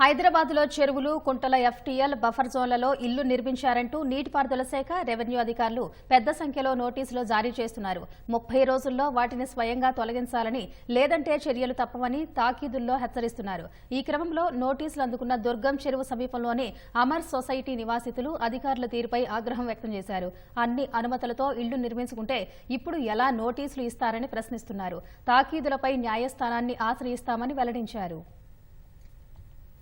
హైదరాబాద్లో చెరువులు కుంటల FTL buffer జోన్లలో ఇల్లు నిర్మించారంటూ నీటిపారుదల శాఖ రెవెన్యూ అధికారులు పెద్ద సంఖ్యలో నోటీసులు జారీ చేస్తున్నారు. ముప్పై రోజుల్లో వాటిని స్వయంగా తొలగించాలని లేదంటే చర్యలు తప్పవని తాకీదుల్లో హెచ్చరిస్తున్నారు. ఈ క్రమంలో నోటీసులు అందుకున్న దుర్గం చెరువు సమీపంలోని అమర్ సొసైటీ నివాసితులు అధికారుల తీరుపై ఆగ్రహం వ్యక్తం చేశారు. అన్ని అనుమతులతో ఇళ్ళు నిర్మించుకుంటే ఇప్పుడు ఎలా నోటీసులు ఇస్తారని ప్రశ్నిస్తున్నారు. తాకీదులపై న్యాయస్థానాన్ని ఆశ్రయిస్తామని వెల్లడించారు.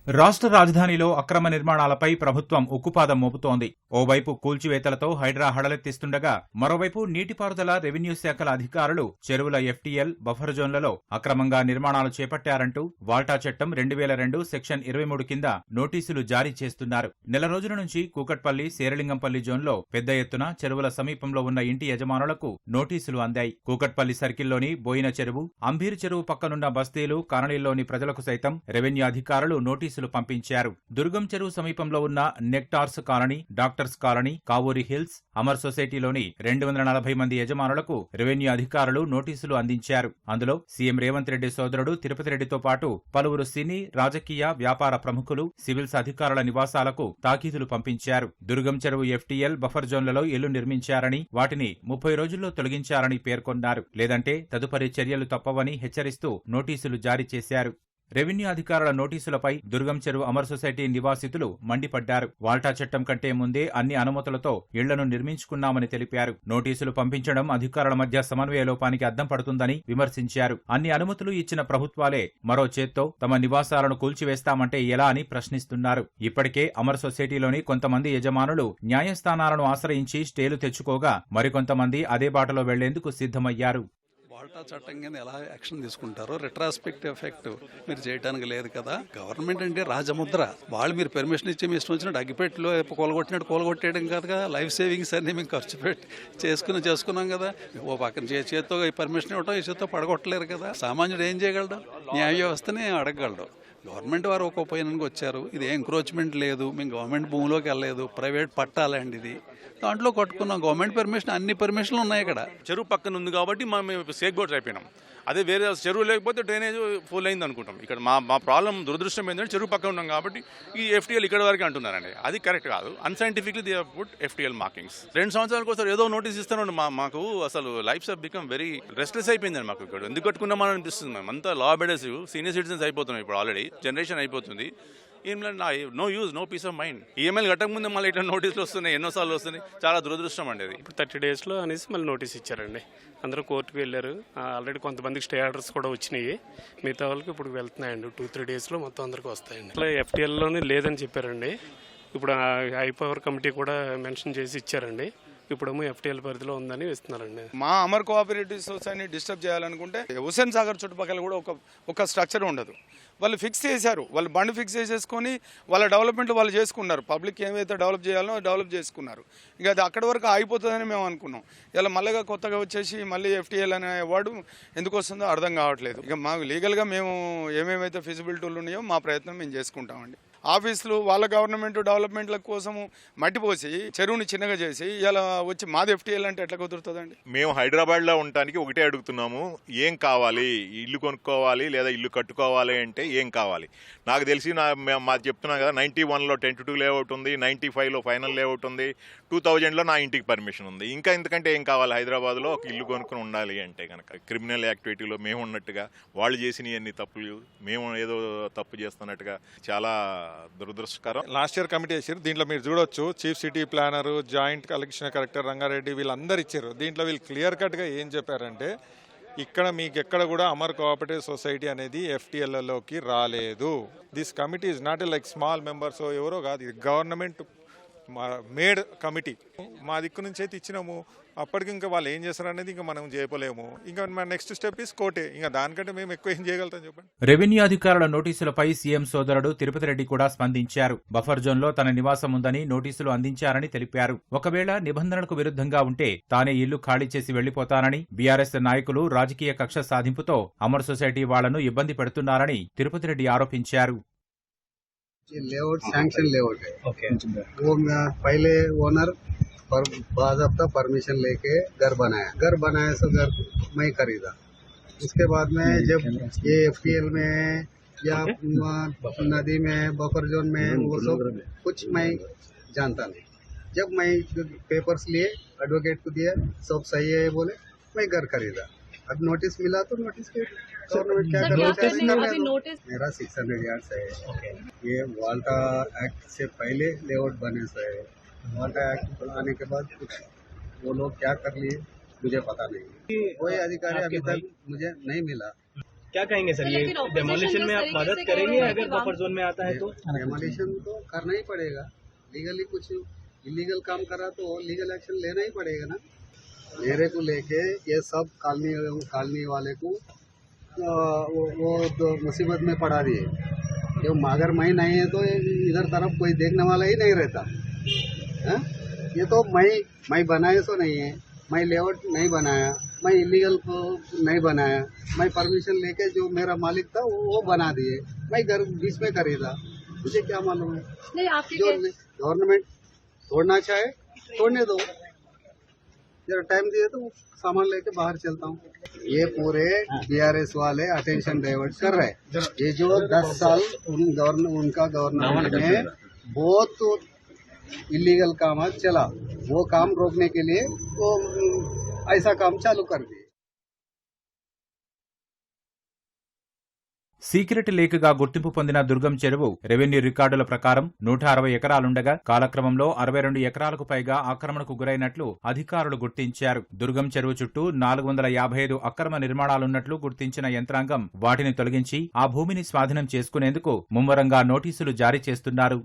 రాష్ట్ర రాజధానిలో అక్రమ నిర్మాణాలపై ప్రభుత్వం ఉక్కుపాదం మోపుతోంది. ఓవైపు కూల్చివేతలతో హైడ్రా హడలెత్తిస్తుండగా మరోవైపు నీటిపారుదల రెవెన్యూ శాఖల అధికారులు చెరువుల ఎఫ్టీఎల్ బఫర్ జోన్లలో అక్రమంగా నిర్మాణాలు చేపట్టారంటూ వాల్టా చట్టం రెండు వేల రెండు సెక్షన్ ఇరవై మూడు కింద నోటీసులు జారీ చేస్తున్నారు. నెల రోజుల నుంచి కూకట్పల్లి శేరలింగంపల్లి జోన్లో పెద్ద ఎత్తున చెరువుల సమీపంలో ఉన్న ఇంటి యజమానులకు నోటీసులు అందాయి. కూకట్పల్లి సర్కిల్లోని బోయిన చెరువు అంబీర్ చెరువు పక్కనున్న బస్తీలు కాలనీల్లోని ప్రజలకు సైతం రెవెన్యూ అధికారులు నోటీసులు పంపించారు. దుర్గం చెరువు సమీపంలో ఉన్న nectars colony doctors colony Kavuri hills Amar సొసైటీలోని రెండు వందల నలభై మంది యజమానులకు రెవెన్యూ అధికారులు నోటీసులు అందించారు. అందులో సీఎం రేవంత్ రెడ్డి సోదరుడు తిరుపతి రెడ్డితో పాటు పలువురు సినీ రాజకీయ వ్యాపార ప్రముఖులు సివిల్స్ అధికారుల నివాసాలకు తాకీదులు పంపించారు. దుర్గం చెరువు ఎఫ్టీఎల్ బఫర్ జోన్లలో ఇల్లు నిర్మించారని వాటిని ముప్పై రోజుల్లో తొలగించారని పేర్కొన్నారు. లేదంటే తదుపరి చర్యలు తప్పవని హెచ్చరిస్తూ నోటీసులు జారీ చేశారు. రెవెన్యూ అధికారుల నోటీసులపై దుర్గం చెరువు అమర్ సొసైటీ నివాసితులు మండిపడ్డారు. వాల్టా చట్టం కంటే ముందే అన్ని అనుమతులతో ఇళ్ళను నిర్మించుకున్నామని తెలిపారు. నోటీసులు పంపించడం అధికారుల మధ్య సమన్వయ లోపానికి అద్దం పడుతుందని విమర్శించారు. అన్ని అనుమతులు ఇచ్చిన ప్రభుత్వాలే మరో చేత్తో తమ నివాసాలను కూల్చివేస్తామంటే ఎలా అని ప్రశ్నిస్తున్నారు. ఇప్పటికే అమర్ సొసైటీలోని కొంతమంది యజమానులు న్యాయస్థానాలను ఆశ్రయించి స్టేలు తెచ్చుకోగా మరికొంతమంది అదే బాటలో వెళ్ళేందుకు సిద్ధమయ్యారు. వాల్టా చట్టం కింద ఎలా యాక్షన్ తీసుకుంటారో రిట్రాస్పెక్ట్ ఎఫెక్ట్ మీరు చేయడానికి లేదు కదా. గవర్నమెంట్ అంటే రాజముద్ర. వాళ్ళు మీరు పర్మిషన్ ఇచ్చి మీ ఇష్టం వచ్చినట్టు అగ్గిపెట్టులో కోలగొట్టినట్టు కోలగొట్టేయడం కాదు కదా. లైఫ్ సేవింగ్స్ అన్ని మేము ఖర్చు పెట్టి చేసుకుని చేసుకున్నాం కదా. ఓ పక్కన చే చేత్తో ఈ పర్మిషన్ ఇవ్వటం ఈ చేత్తో పడగొట్టలేరు కదా. సామాన్యుడు ఏం చేయగలడు? న్యాయ వ్యవస్థని అడగగలడు. గవర్నమెంట్ వారు ఒక ఉపయోగానికి వచ్చారు. ఇది ఎంక్రోచ్మెంట్ లేదు. మేము గవర్నమెంట్ భూమిలోకి వెళ్ళలేదు. ప్రైవేట్ పట్టాలండి ఇది. దాంట్లో కొట్టుకున్నాం. గవర్నమెంట్ పర్మిషన్ అన్ని పర్మిషన్లు ఉన్నాయి ఇక్కడ. చెరువు పక్కన ఉంది కాబట్టి మనం సేఫ్ గోట్స్ అయిపోయినాం. అదే వేరే చెరువు లేకపోతే డ్రైనేజ్ ఫుల్ అయింది అనుకుంటాం. ఇక్కడ మా మా ప్రాబ్లం దురదృష్టం ఏంటంటే చెరువు పక్కన ఉన్నాం కాబట్టి ఈ ఎఫ్టీఎల్ ఇక్కడ వరకు అంటున్నారండి. అది కరెక్ట్ కాదు. Unscientifically they put FTL markings రెండు సంవత్సరాలకు ఒకసారి ఏదో నోటీస్ ఇస్తాను మా మాకు అసలు life of become very restless అయిపోయిందండి మాకు ఇక్కడ. ఎందుకు కట్టుకున్నామని అనిపిస్తుంది. మేము అంతా లా బెడర్స్ సీనియర్ సిటిజన్స్ అయిపోతున్నాం ఇప్పుడు ఆల్రెడీ జనరేషన్ అయిపోతుంది. ఏం లేదు no use no peace of mind ఈఎంఐలు కట్టకముందు మళ్ళీ ఇట్లా నోటీసులు వస్తున్నాయి ఎన్నోసార్లు వస్తున్నాయి. చాలా దురదృష్టం అండి అది. ఇప్పుడు థర్టీ డేస్లో అనేసి మళ్ళీ నోటీస్ ఇచ్చారండి. అందరూ కోర్టుకు వెళ్ళారు. ఆల్రెడీ కొంతమందికి స్టే ఆర్డర్స్ కూడా వచ్చినాయి. మిగతా వాళ్ళకి ఇప్పుడు వెళ్తున్నాయండి. టూ త్రీ డేస్లో మొత్తం అందరికీ వస్తాయండి. అట్లా ఎఫ్టీఎల్లోనే లేదని చెప్పారండి. ఇప్పుడు హై పవర్ కమిటీ కూడా మెన్షన్ చేసి ఇచ్చారండి. ఇప్పుడేమో ఎఫ్టీఎల్ పరిధిలో ఉందని ఇస్తున్నారండి మా అమర్ కోఆపరేటివ్ సొసైటీని డిస్టర్బ్ చేయాలనుకుంటే హుసేన్ సాగర్ చుట్టుపక్కల కూడా ఒక ఒక స్ట్రక్చర్ ఉండదు. వాళ్ళు ఫిక్స్ చేశారు. వాళ్ళు బండ్ ఫిక్స్ చేసేసుకొని వాళ్ళ డెవలప్మెంట్ వాళ్ళు చేసుకున్నారు. పబ్లిక్ ఏమైతే డెవలప్ చేయాలో డెవలప్ చేసుకున్నారు. ఇక అది అక్కడి వరకు ఆగిపోతుందని మేము అనుకున్నాం. ఇలా మళ్ళీగా కొత్తగా వచ్చేసి మళ్ళీ ఎఫ్టీఎల్ అనే అవార్డు ఎందుకు వస్తుందో అర్థం కావట్లేదు. ఇక మాకు లీగల్గా మేము ఏమేమైతే ఫిజిబిలిటీలు ఉన్నాయో మా ప్రయత్నం మేము చేసుకుంటామండి. ఆఫీసులు వాళ్ళ గవర్నమెంట్ డెవలప్మెంట్ల కోసము మట్టిపోసి చెరువుని చిన్నగా చేసి ఇలా వచ్చి మాది ఎఫ్టీఎల్ అంటే ఎట్లా కుదురుతుందండి? మేము హైదరాబాద్లో ఉండటానికి ఒకటే అడుగుతున్నాము. ఏం కావాలి? ఇల్లు కొనుక్కోవాలి లేదా ఇల్లు కట్టుకోవాలి అంటే ఏం కావాలి? నాకు తెలిసి నా మాది చెప్తున్నాం కదా నైంటీ వన్లో టెన్ టూ లేఅవుట్ ఉంది నైంటీ ఫైవ్లో ఫైనల్ లేఅవుట్ ఉంది టూ థౌజండ్లో నా ఇంటికి పర్మిషన్ ఉంది. ఇంకా ఎందుకంటే ఏం కావాలి? హైదరాబాద్లో ఒక ఇల్లు కొనుక్కుని ఉండాలి అంటే కనుక క్రిమినల్ యాక్టివిటీలో మేము ఉన్నట్టుగా వాళ్ళు చేసిన అన్ని తప్పులు మేము ఏదో తప్పు చేస్తున్నట్టుగా చాలా దురదృష్టకరం. లాస్ట్ ఇయర్ కమిటీ వేసారు దీంట్లో మీరు చూడొచ్చు. Chief city planner joint collection collector Rangareddy వీళ్ళందరూ ఇచ్చారు దీంట్లో వీళ్ళు క్లియర్ కట్గా ఏం చెప్పారంటే ఇక్కడ మీకు ఎక్కడ కూడా అమర్ కోఆపరేటివ్ సొసైటీ అనేది ఎఫ్టీఎల్లోకి రాలేదు. This committee is not like small members ఎవరో కాదు. ఇది గవర్నమెంట్ మేడ్ కమిటీ. మా దిక్కు నుంచి అయితే ఇచ్చినాము. అప్పటికి ఇంకా వాళ్ళు ఏం చేస్తారు అనేది ఇంకా మనం చేయలేము. ఇంకా మన నెక్స్ట్ స్టెప్ ఇస్ కోటే ఇంకా దానికంటే మేము ఎక్కువ ఏం చేయగలుగుతాం చెప్పండి. రెవెన్యూ అధికారుల నోటీసులపై సీఎం సోదరుడు తిరుపతి రెడ్డి కూడా స్పందించారు. బఫర్ జోన్లో తన నివాసం ఉందని నోటీసులు అందించారని తెలిపారు. ఒకవేళ నిబంధనలకు విరుద్ధంగా ఉంటే తానే ఇల్లు ఖాళీ చేసి వెళ్ళిపోతానని బీఆర్ఎస్ నాయకులు రాజకీయ కక్ష సాధింపుతో అమర్ సొసైటీ వాళ్ళను ఇబ్బంది పెడుతున్నారని తిరుపతి రెడ్డి ఆరోపించారు. ये लेआउट सैंक्शन लेआउट है। वो मैं पहले ओनर पर परमिशन लेके घर बनाया। घर बनाया सो घर मैं खरीदा। उसके बाद में जब ये एफटीएल में या नदी में बफर जोन में वो सब कुछ मैं जानता नहीं। जब मैं पेपर्स लिए एडवोकेट को दिया सब सही है बोले मैं घर खरीदा। अब नोटिस मिला तो नोटिस के गवर्नमेंट क्या करना चाहिए? नोटिस मेरा सिक्स हंड्रेड यार्ड है। ये वाल्टा एक्ट से पहले लेआउट बने से है वाल्टा एक्ट आने के बाद कुछ वो लोग क्या कर लिए मुझे पता नहीं। कोई अधिकारी अभी तक मुझे नहीं मिला। क्या कहेंगे सर ये डेमोलिशन में आप मदद करेंगे अगर बफर जोन में आता है तो? डेमोलिशन तो करना ही पड़ेगा। लीगली कुछ इलीगल काम करा तो लीगल एक्शन लेना ही पड़ेगा ना? मेरे को लेके ये सब कॉलोनी कॉलोनी वाले को वो, वो तो मुसीबत में पड़ा दिए क्यों अगर मैं नहीं है तो इधर तरफ़ कोई देखने वाला ही नहीं रहता। हैं? ये तो मैं मैं बनाए सो नहीं है। मैं लेआउट नहीं बनाया मैं इलीगल को नहीं बनाया। मैं परमिशन लेके जो मेरा मालिक था वो, वो बना दिए। मैं घर बीच में खरीदा। मुझे क्या मालूम है? नहीं आपके गवर्नमेंट तोड़ना चाहे तोड़ने दो। जरा टाइम दिए तो सामान लेके बाहर चलता हूँ। ये पूरे बीआरएस वाले अटेंशन डाइवर्ट कर रहे हैं। ये जो दस साल उन गवर्न उनका गवर्नमेंट ने बहुत इलीगल काम चला। वो काम रोकने के लिए वो उम, ऐसा काम चालू कर दिए సీక్రెట్ లేక్గా గుర్తింపు పొందిన దుర్గం చెరువు రెవెన్యూ రికార్డుల ప్రకారం నూట అరవై ఎకరాలుండగా కాలక్రమంలో అరవై రెండు ఎకరాలకు పైగా ఆక్రమణకు గురైనట్లు అధికారులు గుర్తించారు. దుర్గం చెరువు చుట్టూ నాలుగు వందల యాభై ఐదు అక్రమ నిర్మాణాలున్నట్లు గుర్తించిన యంత్రాంగం వాటిని తొలగించి ఆ భూమిని స్వాధీనం చేసుకునేందుకు ముమ్మరంగా నోటీసులు జారీ చేస్తున్నారు.